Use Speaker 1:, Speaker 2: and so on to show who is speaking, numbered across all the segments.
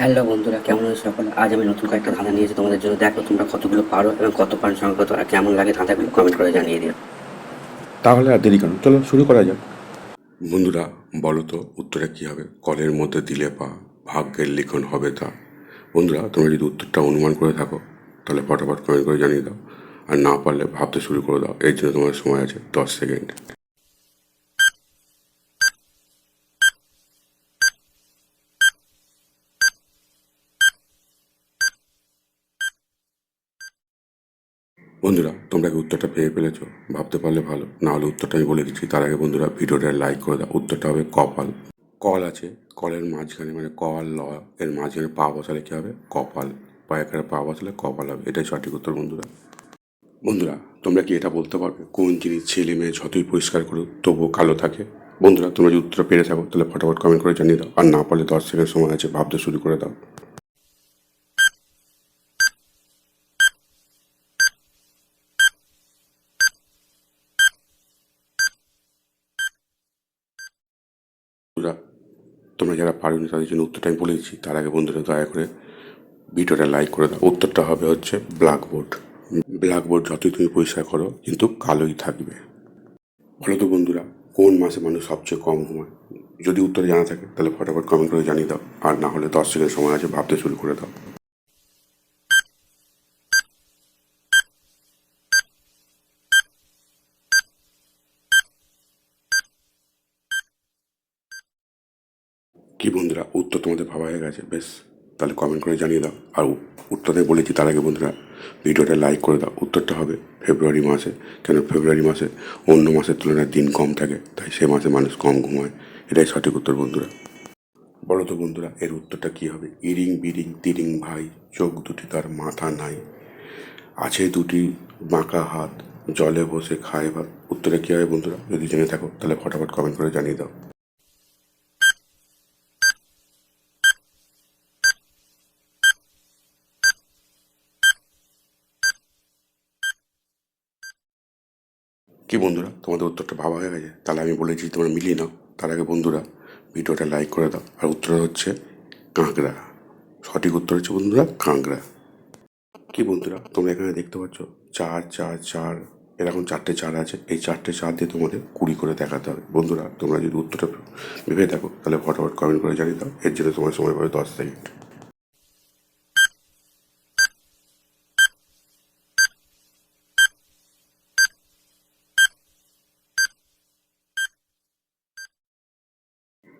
Speaker 1: Hello বন্ধুরা কেমন আছো সকলে? আজ আমি নতুন কয়েকটা ধাঁধা নিয়েছি তোমাদের জন্য দেখো তোমরা কতগুলো পারো এবং কত পান কত আর কেমন লাগে ধাঁধাগুলো কমেন্ট করে জানিয়ে দিও।
Speaker 2: তাহলে আর দেরি কেন? চলো শুরু করা যাক। বন্ধুরা বলো তো উত্তরটা কী হবে? কলের মধ্যে দিলে পা ভাগ্যের লিখন হবে তা। বন্ধুরা তোমরা যদি উত্তরটা অনুমান করে থাকো তাহলে ফটাফট কমেন্ট করে জানিয়ে দাও। আর না পারলে ভাবতে শুরু করে দাও। এর জন্য তোমার সময় আছে দশ সেকেন্ড। বন্ধুরা, তোমরা কি উত্তরটা পেয়ে ফেলেছো? ভাবতে পারলে ভালো। না হলে উত্তরটা আমি বলে দিচ্ছি। তার আগে বন্ধুরা, ভিডিওটা লাইক করে দাও। উত্তরটা হবে কপাল। কল আছে। কলের মাঝখানে মানে কল, ল, এর মাঝখানে পা বসালে কী হবে? কপাল। পায়ের পা বসালে কপাল হবে। এটাই সঠিক উত্তর, বন্ধুরা। বন্ধুরা, তোমরা কি এটা বলতে পারবে? কোন জিনিস ছেলে মেয়ে যতই পরিষ্কার করো তবুও কালো থাকে? বন্ধুরা, তোমরা যদি উত্তর পেরে থাকো, তাহলে ফটাফট কমেন্ট করে জানিয়ে দাও। আর না পারলে দশ সেকেন্ড সময় আছে, ভাবতে শুরু করে দাও বন্ধুরা তোমরা যারা পারোনি তাদের জন্য উত্তরটা আমি বলে দিচ্ছি। তার আগে বন্ধুরা দয়া করে ভিডিওটা লাইক করে দাও। উত্তরটা হবে হচ্ছে ব্ল্যাকবোর্ড ব্ল্যাকবোর্ড যতই তুমি পরিষ্কার করো, কিন্তু কালোই থাকবে। বলো তো বন্ধুরা, কোন মাসে মানুষ সবচেয়ে কম ঘুমায়? যদি উত্তর জানা থাকে, তাহলে ফটাফট কমেন্ট করে জানিয়ে দাও। আর না হলে দশ সেকেন্ড সময় আছে, ভাবতে শুরু করে দাও। কি বন্ধুরা, উত্তর তোমাদের ভাবা হয়ে গেছে, বেশ। তাহলে কমেন্ট করে জানিয়ে দাও। আর উ- উত্তরটা বলেছি তার আগে বন্ধুরা, ভিডিওটা লাইক করে দাও। উত্তরটা হবে ফেব্রুয়ারি মাসে কেন ফেব্রুয়ারি মাসে অন্য মাসের তুলনায় দিন কম থাকে, তাই সে মাসে মানুষ কম ঘুমায়। এটাই সঠিক উত্তর বন্ধুরা। বলো তো বন্ধুরা, এর উত্তরটা কি হবে? ইরিং, বিরিং, তিরিং, ভাই, চোখ দুটি তার মাথা নাই। আছে দুটি বাঁকা হাত, জলে বসে খায় ভাত। উত্তরে কী হবে বন্ধুরা? যদি জেনে থাকো, তাহলে ফটাফট কমেন্ট করে জানিয়ে দাও। কি বন্ধুরা? তোমাদের উত্তরটা ভাবা হয়ে গেছে? তাহলে আমি বলেছি তোমরা মিলিয়ে নাও। তার আগে বন্ধুরা, ভিডিওটা লাইক করে দাও। আর উত্তর হচ্ছে কাঁকড়া। সঠিক উত্তর হচ্ছে বন্ধুরা, কাঁকড়া। কি বন্ধুরা, তোমরা এখানে দেখতে পাচ্ছ চার চার চার। এরকম চারটে চার আছে। এই চারটে চার দিয়ে তোমাদের কুড়ি করে দেখাতে হবে। বন্ধুরা, তোমরা যদি উত্তরটা ভেবে দেখো তাহলে ফটোফট কমেন্ট করে জানিয়ে দাও। এর জন্য তোমার সময় পাবে দশ সেকেন্ড।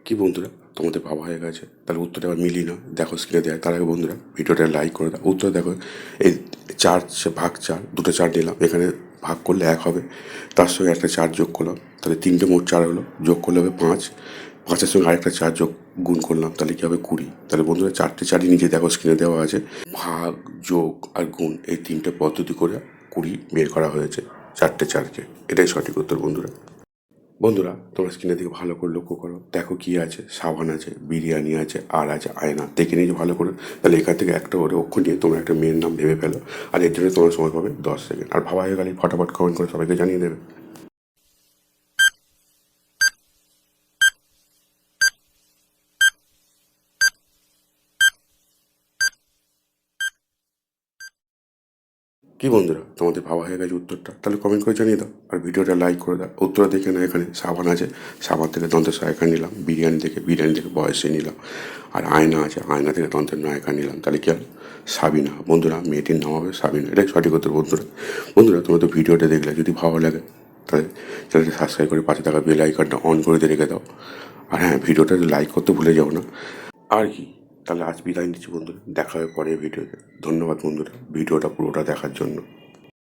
Speaker 2: কি বন্ধুরা? তোমাদের ভাবা হয়ে গেছে। তাহলে উত্তরটা আবার মিলি না দেখো স্ক্রিনে দেয় তার আগে বন্ধুরা, ভিডিওটা লাইক করে দাও। উত্তর দেখো, এই চার ভাগ চার, দুটো চার নিলাম। এখানে ভাগ করলে এক হবে। তার সঙ্গে একটা চার যোগ করলাম। তাহলে তিনটে মোট চার হলো। যোগ করলে হবে পাঁচ। পাঁচের সঙ্গে আরেকটা চার যোগ গুণ করলাম। তাহলে কী হবে? কুড়ি। তাহলে বন্ধুরা চারটে চারই নিজে দেখো স্ক্রিনে দেওয়া আছে। ভাগ, যোগ আর গুণ এই তিনটে পদ্ধতি করে কুড়ি বের করা হয়েছে চারটে চারকে। এটাই সঠিক উত্তর বন্ধুরা। বন্ধুরা, তোমরা স্ক্রিনের দিকে ভালো করে লক্ষ্য করো। দেখো কি আছে, সাবান আছে, বিরিয়ানি আছে, আর আছে আয়না। দেখে নিয়েছো ভালো করে, তাহলে এখান থেকে একটা করে অক্ষর নিয়ে তোমরা একটা মেয়ের নাম ভেবে ফেলো, আর এর জন্য তোমার সময় পাবে দশ সেকেন্ড। আর ভাবা হয়ে গেলে ফটাফট কমেন্ট করে সবাইকে জানিয়ে দেবে। কি বন্ধুরা, তোমাদের ভাবা হয়ে গেছে উত্তরটা? তাহলে কমেন্ট করে জানিয়ে দাও, আর ভিডিওটা লাইক করে দাও। উত্তর দেখে না এখানে সাবান আছে। সাবান থেকে দন্তের সহায়িকা নিলাম, বিরিয়ানি থেকে বিরিয়ানি থেকে বয়সে নিলাম, আর আয়না আছে, আয়না থেকে দন্তের নায়িকা নিলাম। তাহলে কি হলো সাবিনা, বন্ধুরা মেয়েটির নাম হবে সাবিনা, এটাই সঠিক উত্তর, বন্ধুরা। বন্ধুরা তোমরা তো ভিডিওটা দেখলে যদি ভালো লাগে, তাহলে চ্যানেলটা সাবস্ক্রাইব করে পাশে থাকা বেল আইকনটা অন করে দিয়ে রেখে দাও। আর হ্যাঁ ভিডিওটা লাইক করতে ভুলে যাও না, আর কি? তাহলে আজ বিদায় নিচ্ছি বন্ধুরা। দেখা হবে পরের ভিডিওতে। ধন্যবাদ বন্ধুরা। ভিডিওটা পুরোটা দেখার জন্য।